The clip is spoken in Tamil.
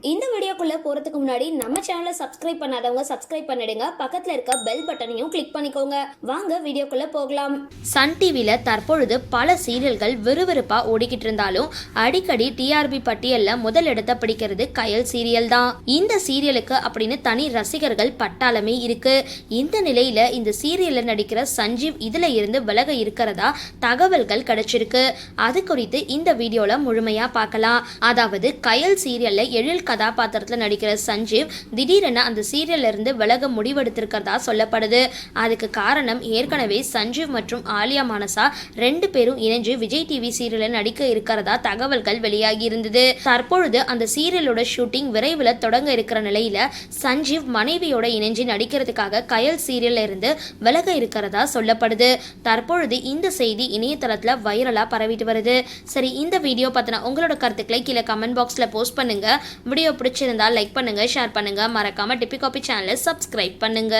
இந்த வீடியோக்குள்ளே போறதுக்கு முன்னாடி நம்ம சேனலை சப்ஸ்கிரைப் பண்ணாதவங்க சப்ஸ்கிரைப் பண்ணிடுங்க. பக்கத்தில் இருக்க பெல் பட்டனையும் கிளிக் பண்ணிக்கோங்க. வாங்க வீடியோக்குள்ளே போகலாம். சன் டிவியில் தற்பொழுது பல சீரியல்கள் விறுவிறுப்பாக ஓடிக்கிட்டு இருந்தாலும் அடிக்கடி டிஆர்பி பட்டியலில் முதலிடத்தை பிடிக்கிறது கயல் சீரியல் தான். இந்த சீரியலுக்கு அப்படின்னு தனி ரசிகர்கள் பட்டாளமே இருக்கு. இந்த நிலையில் இந்த சீரியலில் நடிக்கிற சஞ்சீவ் இதில் இருந்து விலக இருக்கிறதா தகவல்கள் கிடைச்சிருக்கு. அது குறித்து இந்த வீடியோவில் முழுமையாக பார்க்கலாம். அதாவது கயல் சீரியலில் எழில் படத்தில் நடிக்கிற சஞ்சீவ் திடீரென அந்த சீரியல்ல இருந்து விலக முடிவெடுத்திருக்கிறதா சொல்லப்படுது. அதுக்கு காரணம் ஏற்கனவே சஞ்சீவ் மற்றும் ஆலியா மானசா ரெண்டு பேரும் இணைஞ்சு விஜய் டிவி சீரியலில் நடிக்க இருக்கிறதா தகவல்கள் வெளியாகி இருந்தது. தற்பொழுது அந்த சீரியலோட ஷூட்டிங் விரைவில் தொடங்க இருக்கிற நிலையில சஞ்சீவ் மனைவியோட இணைஞ்சு நடிக்கிறதுக்காக கயல் சீரியல்ல இருந்து விலக இருக்கிறதா சொல்லப்படுது. தற்பொழுது இந்த செய்தி இணையதளத்தில் வைரலா பரவிட்டு வருது. சரி இந்த வீடியோ பத்தின உங்களோட கருத்துக்களை கீழே கமெண்ட் பாக்ஸில் போஸ்ட் பண்ணுங்க. வீடியோ பிடிச்சிருந்தா லைக் பண்ணுங்க ஷேர் பண்ணுங்க. மறக்காம டிபி காபி சேனலை சப்ஸ்கிரைப் பண்ணுங்க.